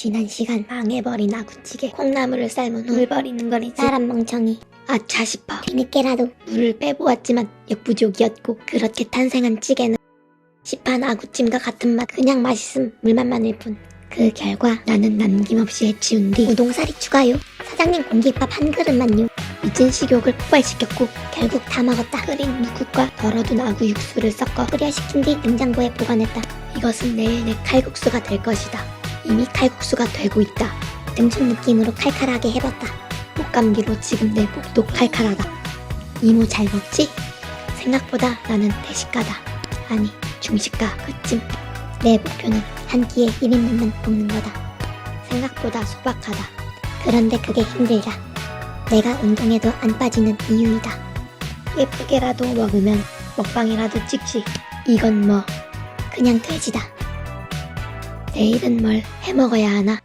지난 시간 망해버린 아구찌개 콩나물을 삶은 후 물 버리는 거리지 사람 멍청이. 아차 싶어 뒤늦게라도 물을 빼보았지만 역부족이었고 그렇게 탄생한 찌개는 시판 아구찜과 같은 맛 그냥 맛있음 물만 많을 뿐. 그 결과 나는 남김없이 해치운 뒤 우동사리 추가요. 사장님 공깃밥 한 그릇만요. 미친 식욕을 폭발시켰고 결국 다 먹었다. 끓인 묵국과 덜어둔 아구 육수를 섞어 끓여 식힌 뒤 냉장고에 보관했다. 이것은 내일 내 칼국수가 될 것이다 이미 칼국수가 되고 있다 등심 느낌으로 칼칼하게 해봤다 목감기로 지금 내 목도 칼칼하다 이모 잘 먹지? 생각보다 나는 대식가다 아니 중식가 그쯤 내 목표는 한 끼에 1인분만 먹는 거다 생각보다 소박하다 그런데 그게 힘들다 내가 운동해도 안 빠지는 이유이다. 예쁘게라도 먹으면 먹방이라도 찍지. 이건 뭐 그냥 돼지다. 내일은 뭘 해먹어야 하나?